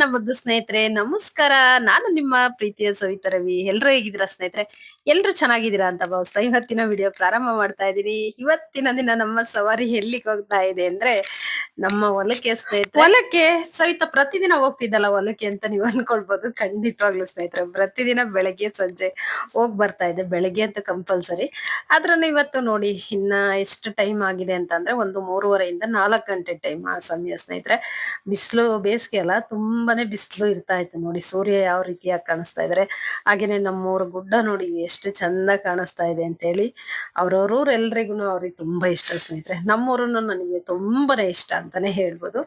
ನನ್ನ ಸ್ನೇಹಿತರೆ, ನಮಸ್ಕಾರ. ನಾನು ನಿಮ್ಮ ಪ್ರೀತಿಯ ಸವಿತಾ ರವಿ. ಎಲ್ರು ಹೇಗಿದ್ದೀರಾ ಸ್ನೇಹಿತರೆ? ಎಲ್ರು ಚೆನ್ನಾಗಿದ್ದೀರಾ ಅಂತ ಭಾವಿಸ್ತಾ, ಇವತ್ತಿನ ವಿಡಿಯೋ ಪ್ರಾರಂಭ ಮಾಡ್ತಾ ಇದ್ದೀನಿ. ಇವತ್ತಿನ ದಿನ ನಮ್ಮ ಸವಾರಿ ಎಲ್ಲಿಗೆ ಹೋಗ್ತಾ ಇದೆ ಅಂದ್ರೆ ನಮ್ಮ ಹೊಲಕ್ಕೆ ಸ್ನೇಹಿತರೆ. ಹೊಲಕ್ಕೆ? ಸವಿತಾ ಪ್ರತಿದಿನ ಹೋಗ್ತಿದ್ದಲ್ಲ ಹೊಲಕ್ಕೆ ಅಂತ ನೀವು ಅನ್ಕೊಳ್ಬಹುದು ಖಂಡಿತವಾಗ್ಲೂ ಸ್ನೇಹಿತರೆ, ಪ್ರತಿದಿನ ಬೆಳಗ್ಗೆ, ಸಂಜೆ ಹೋಗ್ ಬರ್ತಾ ಇದೆ. ಬೆಳಗ್ಗೆ ಅಂತ ಕಂಪಲ್ಸರಿ ಆದ್ರೂ ಇವತ್ತು ನೋಡಿ, ಇನ್ನ ಎಷ್ಟು ಟೈಮ್ ಆಗಿದೆ ಅಂತಂದ್ರೆ ಒಂದು ಮೂರುವರೆಯಿಂದ ನಾಲ್ಕು ಗಂಟೆ ಟೈಮ್ ಆ ಸಮಯ ಸ್ನೇಹಿತರೆ. ಬಿಸಿಲು ಬೇಸಿಗೆ ಅಲ್ಲ, ತುಂಬಾನೇ ಬಿಸಿಲು ಇರ್ತಾ ಇತ್ತು ನೋಡಿ. ಸೂರ್ಯ ಯಾವ ರೀತಿಯಾಗಿ ಕಾಣಿಸ್ತಾ ಇದಾರೆ. ಹಾಗೇನೆ ನಮ್ಮೂರ ಗುಡ್ಡ ನೋಡಿ, ಎಷ್ಟು ಚಂದ ಕಾಣಿಸ್ತಾ ಇದೆ ಅಂತ ಹೇಳಿ ಅವ್ರವ್ರೂರ್ ಎಲ್ರಿಗೂ ಅವ್ರಿಗೆ ತುಂಬಾ ಇಷ್ಟ ಸ್ನೇಹಿತರೆ. ನಮ್ಮೂರನ್ನು ನನಗೆ ತುಂಬಾನೇ ಇಷ್ಟ ಅಂತಾನೆ ಹೇಳ್ಬೋದು.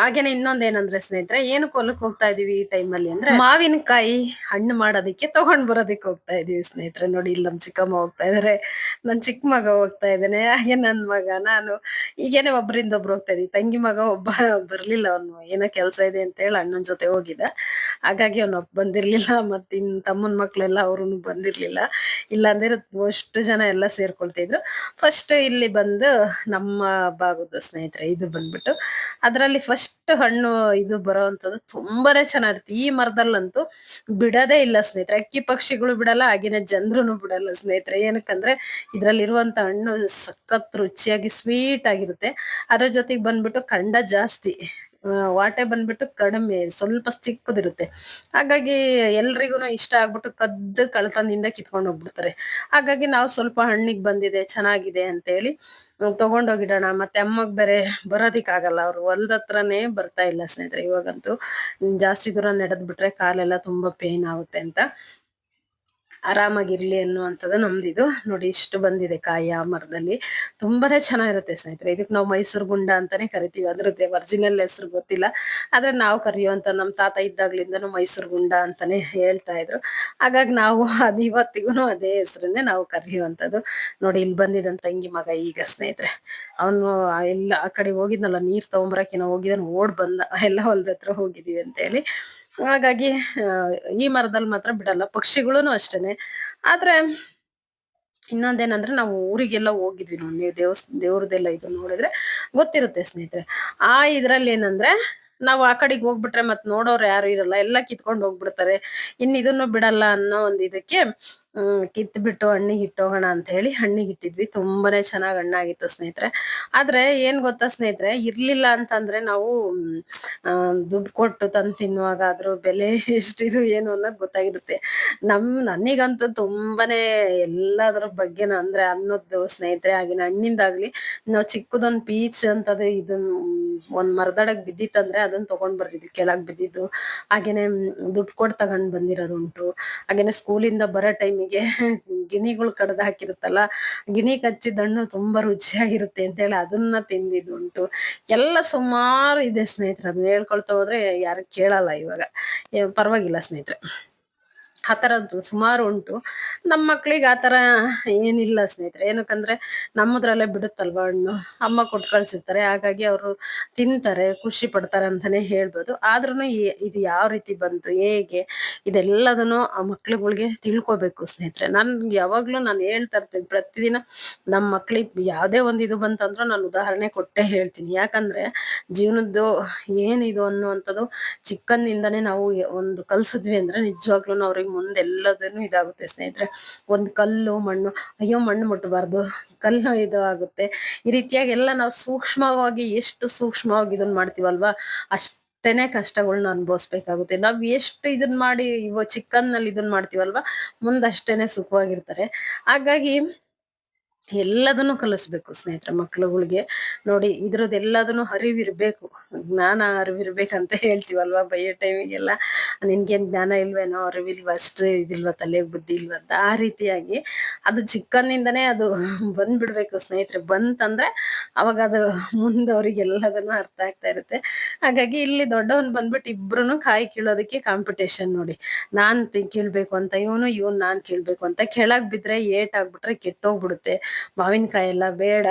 ಹಾಗೇನೆ ಇನ್ನೊಂದ್ ಏನಂದ್ರೆ ಸ್ನೇಹಿತರೆ ಏನು ಕೊಲಕ್ ಹೋಗ್ತಾ ಇದೀವಿ ಈ ಟೈಮಲ್ಲಿ ಅಂದ್ರೆ ಮಾವಿನಕಾಯಿ ಹಣ್ಣು ಮಾಡೋದಕ್ಕೆ ತಗೊಂಡ್ ಬರೋದಕ್ಕೆ ಹೋಗ್ತಾ ಇದೀವಿ ಸ್ನೇಹಿತರೆ. ನೋಡಿ, ಇಲ್ಲಿ ನಮ್ ಚಿಕ್ಕಮ್ಮ ಹೋಗ್ತಾ ಇದಾರೆ. ನನ್ ಚಿಕ್ಕ ಮಗ ಹೋಗ್ತಾ ಇದ್ದಾನೆ ಹಾಗೆ ನನ್ ಮಗ, ನಾನು ಈಗೇನೆ ಒಬ್ಬರಿಂದ ಒಬ್ರು ಹೋಗ್ತಾ ಇದೀವಿ. ತಂಗಿ ಮಗ ಒಬ್ಬ ಬರ್ಲಿಲ್ಲ, ಅವನು ಏನೋ ಕೆಲಸ ಇದೆ ಅಂತ ಹೇಳಿ ಅಣ್ಣನ ಜೊತೆ ಹೋಗಿದ್ದ. ಹಾಗಾಗಿ ಅವನು ಬಂದಿರ್ಲಿಲ್ಲ ಮತ್ತೆ ಇನ್ ತಮ್ಮನ್ ಮಕ್ಳೆಲ್ಲ ಅವ್ರು ಬಂದಿರ್ಲಿಲ್ಲ. ಇಲ್ಲಾಂದ್ರೆ ಅಷ್ಟು ಜನ ಎಲ್ಲ ಸೇರ್ಕೊಳ್ತಿದ್ರು ಫಸ್ಟ್ ಇಲ್ಲಿ ಬಂದು ನಮ್ಮ ಭಾಗದ ಸ್ನೇಹಿತರೆ ಇದು ಬಂದ್ಬಿಟ್ಟು ಅದರಲ್ಲಿ ಫಸ್ಟ್ ಹಣ್ಣು ಇದು ಬರೋವಂಥದ್ದು ತುಂಬಾನೇ ಚೆನ್ನಾಗಿರುತ್ತೆ. ಈ ಮರದಲ್ಲಂತೂ ಬಿಡದೇ ಇಲ್ಲ ಸ್ನೇಹಿತರೆ. ಅಕ್ಕಿ ಪಕ್ಷಿಗಳು ಬಿಡಲ್ಲ, ಆಗಿನ ಜನರು ಬಿಡಲ್ಲ ಸ್ನೇಹಿತರೆ. ಏನಕ್ಕಂದ್ರೆ ಇದ್ರಲ್ಲಿರುವಂತ ಹಣ್ಣು ಸಖತ್ ರುಚಿಯಾಗಿ ಸ್ವೀಟ್ ಆಗಿರುತ್ತೆ. ಅದ್ರ ಜೊತೆಗೆ ಬಂದ್ಬಿಟ್ಟು ಖಂಡ ಜಾಸ್ತಿ. ವಾಟೆ ಬಂದ್ಬಿಟ್ಟು ಕಡಿಮೆ, ಸ್ವಲ್ಪ ಚಿಕ್ಕದಿರುತ್ತೆ. ಹಾಗಾಗಿ ಎಲ್ರಿಗೂ ಇಷ್ಟ ಆಗ್ಬಿಟ್ಟು ಕದ್ದು ಕಳ್ತನದಿಂದ ಕಿತ್ಕೊಂಡು ಹೋಗ್ಬಿಡ್ತಾರೆ. ಹಾಗಾಗಿ ನಾವು ಸ್ವಲ್ಪ ಹಣ್ಣಿಗೆ ಬಂದಿದೆ, ಚೆನ್ನಾಗಿದೆ ಅಂತ ಹೇಳಿ ತಗೊಂಡೋಗಿಡೋಣ ಮತ್ತೆ ಅಮ್ಮಗ್ ಬೇರೆ ಬರೋದಿಕ್ ಆಗಲ್ಲ ಅವ್ರು ಹೊಲದ ಹತ್ರನೇ ಬರ್ತಾ ಇಲ್ಲ ಸ್ನೇಹಿತರೆ, ಇವಾಗಂತೂ ಜಾಸ್ತಿ ದೂರ ನಡೆದ್ ಬಿಟ್ರೆ ಕಾಲೆಲ್ಲ ತುಂಬಾ ಪೇನ್ ಆಗುತ್ತೆ ಅಂತ. ಆರಾಮಾಗಿರ್ಲಿ ಅನ್ನುವಂಥದ್ದು ನಮ್ದಿದು. ನೋಡಿ ಇಷ್ಟು ಬಂದಿದೆ ಕಾಯಿ ಆ ಮರದಲ್ಲಿ. ತುಂಬಾನೇ ಚೆನ್ನಾಗಿರುತ್ತೆ ಸ್ನೇಹಿತರೆ. ಇದಕ್ಕೆ ನಾವು ಮೈಸೂರು ಗುಂಡ ಅಂತಾನೆ ಕರಿತೀವಿ. ಅದ್ರದ್ದೇ ಒರಿಜಿನಲ್ ಹೆಸರು ಗೊತ್ತಿಲ್ಲ. ಆದ್ರೆ ನಾವು ಕರೆಯುವಂತ ನಮ್ಮ ತಾತ ಇದ್ದಾಗ್ಲಿಂದನೂ ಮೈಸೂರು ಗುಂಡ ಅಂತಾನೆ ಹೇಳ್ತಾ ಇದ್ರು. ಹಾಗಾಗಿ ನಾವು ಅದು ಇವತ್ತಿಗೂ ಅದೇ ಹೆಸರನ್ನೇ ನಾವು ಕರೆಯುವಂತದ್ದು ನೋಡಿ ಇಲ್ಲಿ ಬಂದಿದಂತ ತಂಗಿ ಮಗ ಈಗ ಸ್ನೇಹಿತರೆ. ಅವನು ಎಲ್ಲ ಆ ಕಡೆ ಹೋಗಿದ್ನಲ್ಲ, ನೀರ್ ತಗೊಂಬರಕ್ಕೆ ಹೋಗಿದ್ದಾನೆ ಓಡ್ ಬಂದ. ಎಲ್ಲ ಹೊಲದ ಹತ್ರ ಹೋಗಿದೀವಿ ಅಂತ ಹೇಳಿ ಹಾಗಾಗಿ ಈ ಮರದಲ್ಲಿ ಮಾತ್ರ ಬಿಡಲ್ಲ, ಪಕ್ಷಿಗಳೂನು ಅಷ್ಟೇನೆ. ಆದ್ರೆ, ಇನ್ನೊಂದೇನಂದ್ರೆ ನಾವು ಊರಿಗೆಲ್ಲ ಹೋಗಿದ್ವಿ ನೋಡಿ ನೀವು ದೇವಸ್, ದೇವ್ರದ್ದೆಲ್ಲ ಇದು ನೋಡಿದ್ರೆ ಗೊತ್ತಿರುತ್ತೆ ಸ್ನೇಹಿತರೆ. ಆ ಇದ್ರಲ್ಲಿ ಏನಂದ್ರೆ, ನಾವು ಆ ಕಡೆಗೆ ಹೋಗ್ಬಿಟ್ರೆ ಮತ್ ನೋಡೋರು ಯಾರು ಇರಲ್ಲ, ಎಲ್ಲ ಕಿತ್ಕೊಂಡು ಹೋಗ್ಬಿಡ್ತಾರೆ. ಇನ್ ಇದನ್ನು ಬಿಡಲ್ಲ ಅನ್ನೋ ಒಂದು ಇದಕ್ಕೆ ಹ್ಮ್ ಕಿತ್ ಬಿಟ್ಟು ಹಣ್ಣಿಗೆ ಇಟ್ಟೋಗೋಣ ಅಂತ ಹೇಳಿ ಹಣ್ಣಿಗೆ ಇಟ್ಟಿದ್ವಿ. ತುಂಬಾನೇ ಚೆನ್ನಾಗಿ ಹಣ್ಣಾಗಿತ್ತು ಸ್ನೇಹಿತರೆ. ಆದ್ರೆ ಏನ್ ಗೊತ್ತಾ ಸ್ನೇಹಿತರೆ? ಇರ್ಲಿಲ್ಲ ಅಂತಂದ್ರೆ ನಾವು ದುಡ್ಡು ಕೊಟ್ಟು ತಂದು ತಿನ್ನುವಾಗ ಅದ್ರ ಬೆಲೆ ಎಷ್ಟಿದು ಏನು ಅನ್ನೋದು ಗೊತ್ತಾಗಿರುತ್ತೆ. ನಮ್, ನನಗಂತೂ ತುಂಬಾನೇ ಎಲ್ಲದ್ರ ಬಗ್ಗೆನ ಅಂದ್ರೆ ಅನ್ನೋದು ಸ್ನೇಹಿತರೆ, ಆಗಿನ ಹಣ್ಣಿಂದಾಗ್ಲಿ ನಾವು ಚಿಕ್ಕದೊಂದ್ ಪೀಚ್ ಅಂತದ್ದು ಇದನ್ನ ಒಂದ್ ಮರದಡಗ್ ಬಿದ್ದಿತ್ತಂದ್ರೆ ಅದನ್ನ ತಗೊಂಡ್ ಬರ್ತಿದ್ವಿ. ಕೆಳಗ್ ಬಿದ್ದಿದ್ದು. ಹಾಗೇನೆ ದುಡ್ಡು ಕೊಟ್ಟು ತಗೊಂಡ್ ಬಂದಿರೋದುಂಟು. ಹಾಗೇನೆ ಸ್ಕೂಲಿಂದ ಬರೋ ಟೈಮಿಗೆ ಗಿಣಿಗಳು ಕಡ್ದು ಹಾಕಿರುತ್ತಲ್ಲ, ಗಿಣಿ ಕಚ್ಚಿದ ಹಣ್ಣು ತುಂಬಾ ರುಚಿಯಾಗಿರುತ್ತೆ ಅಂತ ಹೇಳಿ ಅದನ್ನ ತಿಂದಿದ್ದುಂಟು. ಎಲ್ಲ ಸುಮಾರು ಇದೆ ಸ್ನೇಹಿತರೆ, ಅದನ್ನ ಹೇಳ್ಕೊಳ್ತಾ ಹೋದ್ರೆ ಯಾರು ಕೇಳಲ್ಲ ಇವಾಗ. ಪರವಾಗಿಲ್ಲ ಸ್ನೇಹಿತರೆ. ಆ ಸುಮಾರು ಉಂಟು. ನಮ್ಮ ಮಕ್ಳಿಗೆ ಆ ಥರ ಏನಿಲ್ಲ ಸ್ನೇಹಿತರೆ. ಏನಕ್ಕಂದ್ರೆ ನಮ್ಮದ್ರಲ್ಲೇ ಬಿಡುತ್ತಲ್ವಾ ಹಣ್ಣು? ಅಮ್ಮ ಕೊಟ್ಟು ಕಳ್ಸಿರ್ತಾರೆ. ಹಾಗಾಗಿ ಅವರು ತಿಂತಾರೆ, ಖುಷಿ ಪಡ್ತಾರೆ ಅಂತಾನೆ ಹೇಳ್ಬೋದು. ಆದ್ರೂ ಇದು ಯಾವ ರೀತಿ ಬಂತು, ಹೇಗೆ, ಇದೆಲ್ಲದನ್ನು ಆ ಮಕ್ಳುಗಳಿಗೆ ತಿಳ್ಕೊಬೇಕು ಸ್ನೇಹಿತರೆ. ನಾನು ಯಾವಾಗ್ಲೂ ನಾನು ಹೇಳ್ತಾ ಇರ್ತೀನಿ, ಪ್ರತಿದಿನ ನಮ್ಮ ಮಕ್ಳಿಗೆ ಯಾವ್ದೇ ಒಂದು ಇದು ಬಂತಂದ್ರೂ ನಾನು ಉದಾಹರಣೆ ಕೊಟ್ಟೆ ಹೇಳ್ತೀನಿ. ಯಾಕಂದ್ರೆ ಜೀವನದ್ದು ಏನಿದು ಅನ್ನುವಂಥದ್ದು ಚಿಕ್ಕಂದಿಂದಾನೆ ನಾವು ಒಂದು ಕಲ್ಸಿದ್ವಿ ಅಂದ್ರೆ ನಿಜವಾಗ್ಲೂ ಅವ್ರಿಗೆ ಮುಂದೆ ಎಲ್ಲದನ್ನು ಇದಾಗುತ್ತೆ ಸ್ನೇಹಿತರೆ. ಒಂದ್ ಕಲ್ಲು, ಮಣ್ಣು. ಅಯ್ಯೋ, ಮಣ್ಣು ಮುಟ್ಟಬಾರ್ದು. ಕಲ್ಲು ಇದು ಆಗುತ್ತೆ ಈ ರೀತಿಯಾಗಿ ಎಲ್ಲ ನಾವು ಸೂಕ್ಷ್ಮವಾಗಿ ಎಷ್ಟು ಸೂಕ್ಷ್ಮವಾಗಿ ಇದನ್ನ ಮಾಡ್ತೀವಲ್ವಾ? ಅಷ್ಟೇನೆ ಕಷ್ಟಗಳನ್ನ ಅನುಭವಿಸ್ಬೇಕಾಗುತ್ತೆ. ನಾವ್ ಎಷ್ಟು ಇದನ್ ಮಾಡಿ ಇವ ಚಿಕ್ಕನ್ನಲ್ಲಿ ಇದನ್ ಮಾಡ್ತೀವಲ್ವಾ? ಮುಂದಷ್ಟೇನೆ ಸುಖವಾಗಿರ್ತಾರೆ. ಹಾಗಾಗಿ ಎಲ್ಲದನ್ನು ಕಲಿಸ್ಬೇಕು ಸ್ನೇಹಿತರ ಮಕ್ಕಳುಗಳಿಗೆ ನೋಡಿ, ಇದ್ರದ್ದು ಎಲ್ಲದನ್ನು ಅರಿವಿರ್ಬೇಕು. ಜ್ಞಾನ ಅರಿವಿರ್ಬೇಕಂತ ಹೇಳ್ತೀವಲ್ವಾ ಬೈಯೋ ಟೈಮಿಗೆಲ್ಲ? ನಿನ್ಗೇನ್ ಜ್ಞಾನ ಇಲ್ವೇನೋ, ಅರಿವಿಲ್ವ, ಅಷ್ಟು ಇದಿಲ್ವಾ, ತಲೆಗೆ ಬುದ್ಧಿ ಇಲ್ವ ಅಂತ ಆ ರೀತಿಯಾಗಿ ಅದು ಚಿಕ್ಕನಿಂದನೇ ಅದು ಬಂದ್ಬಿಡ್ಬೇಕು ಸ್ನೇಹಿತರೆ. ಬಂತಂದ್ರೆ ಅವಾಗ ಅದು ಮುಂದೆ ಅವ್ರಿಗೆ ಎಲ್ಲದನ್ನು ಅರ್ಥ ಆಗ್ತಾ ಇರುತ್ತೆ. ಹಾಗಾಗಿ ಇಲ್ಲಿ ದೊಡ್ಡವನ್ ಬಂದ್ಬಿಟ್ಟು ಇಬ್ರು ಕಾಯಿ ಕೀಳೋದಕ್ಕೆ ಕಾಂಪಿಟೇಷನ್ ನೋಡಿ. ನಾನ್ ಕೀಳ್ಬೇಕು ಅಂತ, ಇವನು, ಇವನ್ ನಾನ್ ಕೀಳ್ಬೇಕು ಅಂತ ಕೆಳಗ್ ಬಿದ್ರೆ ಏಟ್ ಆಗ್ಬಿಟ್ರೆ ಕೆಟ್ಟೋಗ್ಬಿಡುತ್ತೆ. ಮಾವಿನಕಾಯಿ ಎಲ್ಲ ಬೇಡ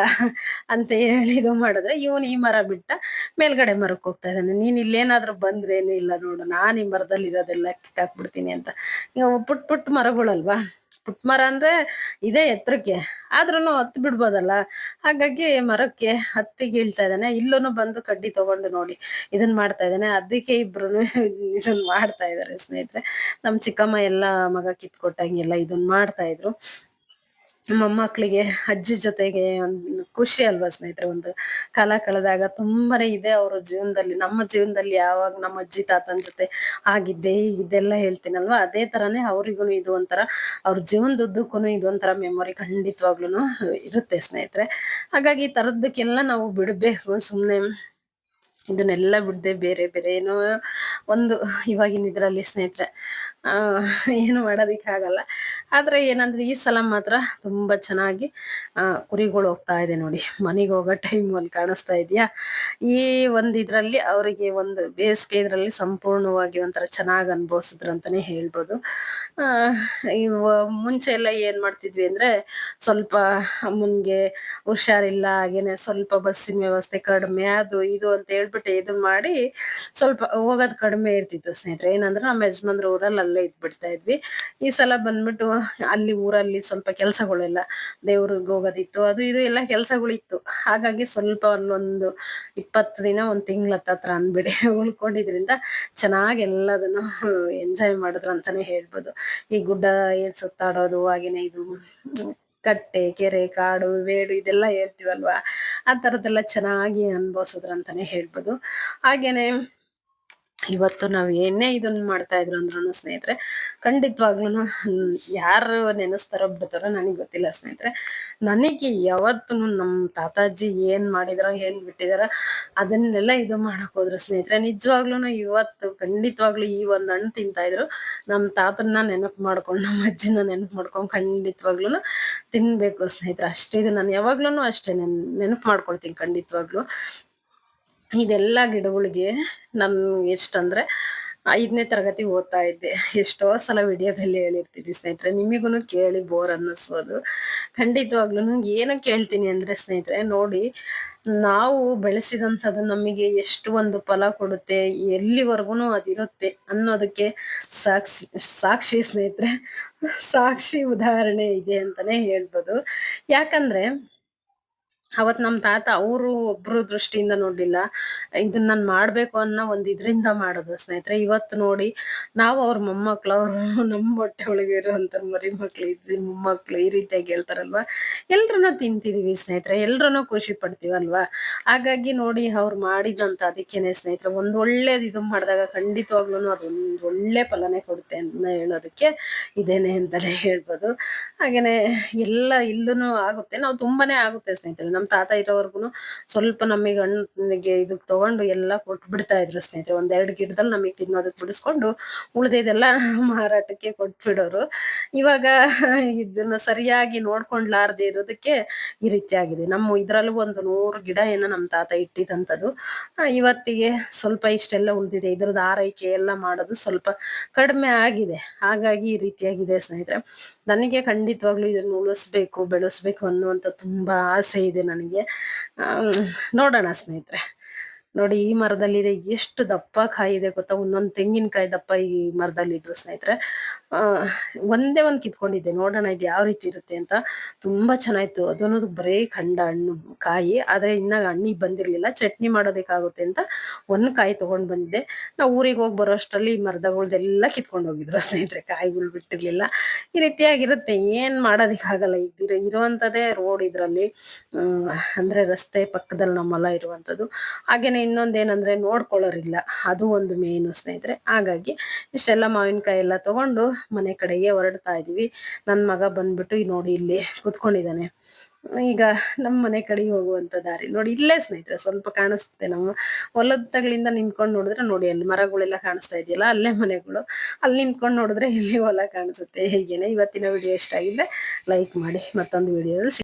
ಅಂತ ಹೇಳಿ ಇದು ಮಾಡಿದ್ರೆ ಇವನ್ ಈ ಮರ ಬಿಟ್ಟ ಮೇಲ್ಗಡೆ ಮರಕ್ಕೆ ಹೋಗ್ತಾ ಇದ್ದಾನೆ. ನೀನ್ ಇಲ್ಲೇನಾದ್ರೂ ಬಂದ್ರೇನು ಇಲ್ಲ ನೋಡು, ನಾನ್ ಈ ಮರದಲ್ಲಿ ಇರೋದೆಲ್ಲ ಕಿತ್ತಾಕ್ಬಿಡ್ತೀನಿ ಅಂತ. ಪುಟ್ ಪುಟ್ ಮರಗಳಲ್ವಾ? ಪುಟ್ ಮರ ಅಂದ್ರೆ ಇದೇ ಎತ್ತರಕ್ಕೆ. ಆದ್ರೂ ಹತ್ತು ಬಿಡ್ಬೋದಲ್ಲ. ಹಾಗಾಗಿ ಮರಕ್ಕೆ ಹತ್ತಿ ಗೀಳ್ತಾ ಇದ್ದಾನೆ. ಇಲ್ಲೂ ಬಂದು ಕಡ್ಡಿ ತಗೊಂಡು ನೋಡಿ ಇದನ್ನ ಮಾಡ್ತಾ ಇದ್ದಾನೆ. ಅದಕ್ಕೆ ಇಬ್ರು ಇದನ್ ಮಾಡ್ತಾ ಇದಾರೆ ಸ್ನೇಹಿತರೆ. ನಮ್ ಚಿಕ್ಕಮ್ಮ ಎಲ್ಲಾ ಮಗ ಕಿತ್ಕೊಟ್ಟಂಗೆಲ್ಲ ಇದನ್ನ ಮಾಡ್ತಾ ಇದ್ರು. ಮೊಮ್ಮಕ್ಳಿಗೆ, ಅಜ್ಜಿ ಜೊತೆಗೆ ಒಂದು ಖುಷಿ ಅಲ್ವಾ ಸ್ನೇಹಿತರೆ? ಒಂದು ಕಾಲ ಕಳೆದಾಗ ತುಂಬಾನೇ ಇದೆ ಅವ್ರ ಜೀವನದಲ್ಲಿ. ನಮ್ಮ ಜೀವನದಲ್ಲಿ ಯಾವಾಗ ನಮ್ಮ ಅಜ್ಜಿ, ತಾತನ ಜೊತೆ ಆಗಿದ್ದೆ, ಇದೆಲ್ಲ ಹೇಳ್ತೀನಲ್ವಾ? ಅದೇ ತರಾನೇ ಅವ್ರಿಗೂ ಇದು ಒಂಥರ, ಅವ್ರ ಜೀವನದುದ್ದಕ್ಕೂ ಇದು ಒಂಥರ ಮೆಮೊರಿ ಖಂಡಿತವಾಗ್ಲೂ ಇರುತ್ತೆ ಸ್ನೇಹಿತರೆ. ಹಾಗಾಗಿ ಈ ತರದಕ್ಕೆಲ್ಲ ನಾವು ಬಿಡಬೇಕು, ಸುಮ್ನೆ ಇದನ್ನೆಲ್ಲ ಬಿಡದೆ ಬೇರೆ ಬೇರೆ ಏನೋ ಒಂದು ಇವಾಗಿನ ಇದರಲ್ಲಿ ಸ್ನೇಹಿತರೆ. ಏನು ಮಾಡೋದಿಕ್ಕಾಗಲ್ಲ ಆದ್ರೆ ಏನಂದ್ರೆ ಈ ಸಲ ಮಾತ್ರ ತುಂಬಾ ಚೆನ್ನಾಗಿ ಕುರಿಗಳು ಹೋಗ್ತಾ ಇದೆ ನೋಡಿ. ಮನೆಗೆ ಹೋಗೋ ಟೈಮ್ ಅಲ್ಲಿ ಕಾಣಿಸ್ತಾ ಇದೆಯಾ? ಈ ಒಂದು ಇದರಲ್ಲಿ ಅವರಿಗೆ ಒಂದು ಬೇಸಿಗೆ ಇದರಲ್ಲಿ ಸಂಪೂರ್ಣವಾಗಿ ಒಂಥರ ಚೆನ್ನಾಗಿ ಅನುಭವಿಸಿದ್ರು ಅಂತಾನೆ ಹೇಳ್ಬೋದು. ಇವ ಮುಂಚೆ ಎಲ್ಲ ಏನ್ ಮಾಡ್ತಿದ್ವಿ ಅಂದ್ರೆ ಸ್ವಲ್ಪ ಅಮ್ಮನಿಗೆ ಹುಷಾರಿಲ್ಲ, ಹಾಗೇನೆ ಸ್ವಲ್ಪ ಬಸ್ಸಿನ ವ್ಯವಸ್ಥೆ ಕಡಿಮೆ, ಅದು ಇದು ಅಂತ ಹೇಳ್ಬಿಟ್ಟು ಇದು ಮಾಡಿ ಸ್ವಲ್ಪ ಹೋಗೋದು ಕಡಿಮೆ ಇರ್ತಿತ್ತು ಸ್ನೇಹಿತರೆ. ಏನಂದ್ರೆ ನಮ್ಮ ಯಜಮಾನ್ರ ಊರಲ್ಲಿ ಅಲ್ಲೇ ಇದ್ಬಿಡ್ತಾ ಇದ್ವಿ. ಈ ಸಲ ಬಂದ್ಬಿಟ್ಟು ಅಲ್ಲಿ ಊರಲ್ಲಿ ಸ್ವಲ್ಪ ಕೆಲ್ಸಗಳೆಲ್ಲ ದೇವ್ರಿಗೆ ಹೋಗೋದಿತ್ತು. ಅದು ಇದು ಎಲ್ಲ ಕೆಲ್ಸಗಳಿತ್ತು. ಹಾಗಾಗಿ ಸ್ವಲ್ಪ ಅಲ್ಲೊಂದು ಇಪ್ಪತ್ತು ದಿನ ಒಂದ್ ತಿಂಗ್ಳ ಹತ್ರ ಅಂದ್ಬಿಡಿ ಉಳ್ಕೊಂಡಿದ್ರಿಂದ ಚೆನ್ನಾಗಿ ಎಲ್ಲದನ್ನು ಎಂಜಾಯ್ ಮಾಡಿದ್ರು ಅಂತಾನೆ ಹೇಳ್ಬೋದು. ಈ ಗುಡ್ಡ ಏನ್ ಸುತ್ತಾಡೋದು, ಹಾಗೇನೆ ಇದು ಕಟ್ಟೆ, ಕೆರೆ, ಕಾಡು, ಬೇಡು ಇದೆಲ್ಲ ಹೇಳ್ತೀವಲ್ವಾ? ಆ ತರದೆಲ್ಲ ಚೆನ್ನಾಗಿ ಅನ್ಭವಿಸಿದ್ರು ಅಂತಾನೆ ಹೇಳ್ಬೋದು. ಹಾಗೇನೆ ಇವತ್ತು ನಾವು ಏನೇ ಇದನ್ನ ಮಾಡ್ತಾ ಇದ್ರು ಅಂದ್ರೂ ಸ್ನೇಹಿತರೆ ಖಂಡಿತವಾಗ್ಲೂ ಯಾರು ನೆನೆಸ್ತಾರೋ ಬಿಡ್ತಾರೋ ನನಗೆ ಗೊತ್ತಿಲ್ಲ ಸ್ನೇಹಿತರೆ. ನನಗೆ ಯಾವತ್ತು ನಮ್ಮ ತಾತಾಜಿ ಏನ್ ಮಾಡಿದಾರೋ, ಏನ್ ಬಿಟ್ಟಿದಾರ ಅದನ್ನೆಲ್ಲ ಇದು ಮಾಡಕ್ ಹೋದ್ರು ಸ್ನೇಹಿತರೆ. ನಿಜವಾಗ್ಲೂ ಇವತ್ತು ಖಂಡಿತವಾಗ್ಲೂ ಈ ಒಂದ್ ಹಣ್ಣು ತಿಂತಾ ಇದ್ರು. ನಮ್ಮ ತಾತನ್ನ ನೆನಪು ಮಾಡ್ಕೊಂಡು ನಮ್ಮ ಅಜ್ಜಿನ ನೆನಪು ಮಾಡ್ಕೊಂಡು ಖಂಡಿತವಾಗ್ಲೂ ತಿನ್ಬೇಕು ಸ್ನೇಹಿತರೆ. ಅಷ್ಟೇ ಇದು ನಾನು ಯಾವಾಗ್ಲೂ ಅಷ್ಟೇ ನೆನ್, ನೆನಪು ಮಾಡ್ಕೊಳ್ತೀನಿ ಖಂಡಿತವಾಗ್ಲೂ. ಇದೆಲ್ಲ ಗಿಡಗಳಿಗೆ ನನ್ ಎಷ್ಟಂದ್ರೆ ಐದನೇ ತರಗತಿ ಓದ್ತಾ ಇದ್ದೆ. ಎಷ್ಟೋ ಸಲ ವಿಡಿಯೋದಲ್ಲಿ ಹೇಳಿರ್ತೀನಿ ಸ್ನೇಹಿತರೆ ನಿಮಗೂ ಕೇಳಿ ಬೋರ್ ಅನ್ನಿಸ್ಬೋದು. ಖಂಡಿತವಾಗ್ಲೂ ಏನು ಕೇಳ್ತೀನಿ ಅಂದರೆ ಸ್ನೇಹಿತರೆ, ನೋಡಿ, ನಾವು ಬೆಳೆಸಿದಂಥದ್ದು ನಮಗೆ ಎಷ್ಟು ಒಂದು ಫಲ ಕೊಡುತ್ತೆ ಎಲ್ಲಿವರೆಗೂ ಅದಿರುತ್ತೆ ಅನ್ನೋದಕ್ಕೆ ಸಾಕ್ಷಿ ಸಾಕ್ಷಿ ಸ್ನೇಹಿತರೆ, ಸಾಕ್ಷಿ ಉದಾಹರಣೆ ಇದೆ ಅಂತಲೇ ಹೇಳ್ಬೋದು. ಯಾಕಂದ್ರೆ ಅವತ್ ನಮ್ ತಾತ ಅವರು ಒಬ್ರು ದೃಷ್ಟಿಯಿಂದ ನೋಡಿಲ್ಲ ಇದನ್ನ ನಾನ್ ಮಾಡ್ಬೇಕು ಅನ್ನೋ ಒಂದ್ ಇದ್ರಿಂದ ಮಾಡೋದು ಸ್ನೇಹಿತರೆ. ಇವತ್ತು ನೋಡಿ ನಾವು ಅವ್ರ ಮೊಮ್ಮಕ್ಳು, ಅವ್ರು ನಮ್ಮ ಹೊಟ್ಟೆ ಒಳಗೆ ಇರುವಂತ ಮರಿ ಮಕ್ಳು ಇದ್ ಮೊಮ್ಮಕ್ಳು ಈ ರೀತಿಯಾಗಿ ಹೇಳ್ತಾರಲ್ವಾ? ಎಲ್ರನ್ನ ತಿಂತಿದೀವಿ ಸ್ನೇಹಿತರೆ. ಎಲ್ರನ್ನೂ ಖುಷಿ ಪಡ್ತೀವಲ್ವಾ? ಹಾಗಾಗಿ ನೋಡಿ ಅವ್ರು ಮಾಡಿದಂತ ಅದಕ್ಕೇನೆ ಸ್ನೇಹಿತರೆ, ಒಂದ್ ಒಳ್ಳೇದ್ ಇದು ಮಾಡಿದಾಗ ಖಂಡಿತವಾಗ್ಲೂ ಅದೊಂದ್ ಒಳ್ಳೆ ಫಲನೆ ಕೊಡುತ್ತೆ ಅಂತ ಹೇಳೋದಕ್ಕೆ ಇದೇನೆ ಅಂತಾನೆ ಹೇಳ್ಬೋದು. ಹಾಗೇನೆ ಎಲ್ಲ ಇಲ್ಲೂ ಆಗುತ್ತೆ. ನಾವು ತುಂಬಾನೇ ಆಗುತ್ತೆ ಸ್ನೇಹಿತರೆ. ನಮ್ ತಾತ ಇರೋವರೆಗೂ ಸ್ವಲ್ಪ ನಮಗೆ ಹಣ್ಣಿಗೆ ಇದು ತಗೊಂಡು ಎಲ್ಲ ಕೊಟ್ಟು ಬಿಡ್ತಾ ಇದ್ರು ಸ್ನೇಹಿತರೆ. ಒಂದೆರಡು ಗಿಡದಲ್ಲಿ ನಮಗೆ ತಿನ್ನೋದಕ್ಕೆ ಬಿಡಿಸ್ಕೊಂಡು ಉಳ್ದಿದೆಲ್ಲ ಮಾರಾಟಕ್ಕೆ ಕೊಟ್ಬಿಡೋರು. ಇವಾಗ ಇದನ್ನ ಸರಿಯಾಗಿ ನೋಡ್ಕೊಂಡ್ಲಾರ್ದೆ ಇರೋದಕ್ಕೆ ಈ ರೀತಿ ಆಗಿದೆ. ನಮ್ಮ ಇದ್ರಲ್ಲೂ ಒಂದು ನೂರು ಗಿಡ ಏನೋ ನಮ್ಮ ತಾತ ಇಟ್ಟಿದಂಥದ್ದು ಇವತ್ತಿಗೆ ಸ್ವಲ್ಪ ಇಷ್ಟೆಲ್ಲ ಉಳಿದಿದೆ. ಇದ್ರದ್ದು ಆರೈಕೆ ಎಲ್ಲ ಮಾಡೋದು ಸ್ವಲ್ಪ ಕಡಿಮೆ ಆಗಿದೆ. ಹಾಗಾಗಿ ಈ ರೀತಿಯಾಗಿದೆ ಸ್ನೇಹಿತರೆ. ನನಗೆ ಖಂಡಿತವಾಗ್ಲೂ ಇದನ್ನ ಉಳಿಸ್ಬೇಕು, ಬೆಳೆಸ್ಬೇಕು ಅನ್ನುವಂಥ ತುಂಬಾ ಆಸೆ ಇದೆ ನನಗೆ. ನೋಡೋಣ ಸ್ನೇಹಿತರೆ. ನೋಡಿ, ಈ ಮರದಲ್ಲಿದೆ ಎಷ್ಟು ದಪ್ಪ ಕಾಯಿ ಇದೆ ಗೊತ್ತಾ? ಒಂದೊಂದು ತೆಂಗಿನಕಾಯಿ ದಪ್ಪ ಈ ಮರದಲ್ಲಿ ಇದ್ರು ಸ್ನೇಹಿತರೆ. ಒಂದೇ ಒಂದು ಕಿತ್ಕೊಂಡಿದ್ದೆ. ನೋಡೋಣ ಇದು ಯಾವ ರೀತಿ ಇರುತ್ತೆ ಅಂತ. ತುಂಬಾ ಚೆನ್ನಾಯ್ತು. ಅದನ್ನೋದು ಬರೇ ಖಂಡ ಹಣ್ಣು, ಕಾಯಿ. ಆದ್ರೆ ಇನ್ನ ಹಣ್ಣಿಗೆ ಬಂದಿರ್ಲಿಲ್ಲ. ಚಟ್ನಿ ಮಾಡೋದಕ್ಕಾಗುತ್ತೆ ಅಂತ ಒಂದ್ ಕಾಯಿ ತಗೊಂಡ್ ಬಂದಿದ್ದೆ. ನಾವು ಊರಿಗೆ ಹೋಗಿ ಬರೋ ಅಷ್ಟರಲ್ಲಿ ಈ ಮರದಗಳ್ದೆಲ್ಲ ಕಿತ್ಕೊಂಡು ಹೋಗಿದ್ರು ಸ್ನೇಹಿತರೆ. ಕಾಯಿಗಳು ಬಿಟ್ಟಿರ್ಲಿಲ್ಲ. ಈ ರೀತಿಯಾಗಿರುತ್ತೆ. ಏನ್ ಮಾಡೋದಕ್ಕಾಗಲ್ಲ. ಇದ್ದೀರ ಇರುವಂತದೇ ರೋಡ್ ಇದ್ರಲ್ಲಿ ಅಂದ್ರೆ ರಸ್ತೆ ಪಕ್ಕದಲ್ಲಿ ನಮ್ಮಲ್ಲ ಇರುವಂಥದ್ದು ಹಾಗೇನೆ ಇನ್ನೊಂದೇನಂದ್ರೆ ನೋಡ್ಕೊಳ್ಳೋರಿಲ್ಲ. ಅದು ಒಂದು ಮೇನ್ ಸ್ನೇಹಿತರೆ. ಹಾಗಾಗಿ ಇಷ್ಟೆಲ್ಲ ಮಾವಿನಕಾಯಿ ಎಲ್ಲ ತಗೊಂಡು ಮನೆ ಕಡೆಗೆ ಹೊರಡ್ತಾ ಇದೀವಿ ನನ್ ಮಗ ಬಂದ್ಬಿಟ್ಟು ನೋಡಿ ಇಲ್ಲಿ ಕುತ್ಕೊಂಡಿದ್ದಾನೆ. ಈಗ ನಮ್ಮ ಮನೆ ಕಡೆಗೆ ಹೋಗುವಂತ ದಾರಿ. ನೋಡಿ ಇಲ್ಲೇ ಸ್ನೇಹಿತರೆ, ಸ್ವಲ್ಪ ಕಾಣಿಸುತ್ತೆ ನಮ್ಮ ಹೊಲದ ತಗಳಿಂದ ನಿಂತ್ಕೊಂಡು ನೋಡಿದ್ರೆ ನೋಡಿ ಅಲ್ಲಿ ಮರಗಳೆಲ್ಲ ಕಾಣಿಸ್ತಾ ಇದೆಯಲ್ಲ, ಅಲ್ಲೇ ಮನೆಗಳು. ಅಲ್ಲಿ ನಿಂತ್ಕೊಂಡು ನೋಡಿದ್ರೆ ಇಲ್ಲಿ ಹೊಲ ಕಾಣಿಸುತ್ತೆ. ಹೀಗೇನೆ ಇವತ್ತಿನ ವಿಡಿಯೋ ಇಷ್ಟ ಆಗಿದ್ರೆ ಲೈಕ್ ಮಾಡಿ ಮತ್ತೊಂದು ವಿಡಿಯೋದಲ್ಲಿ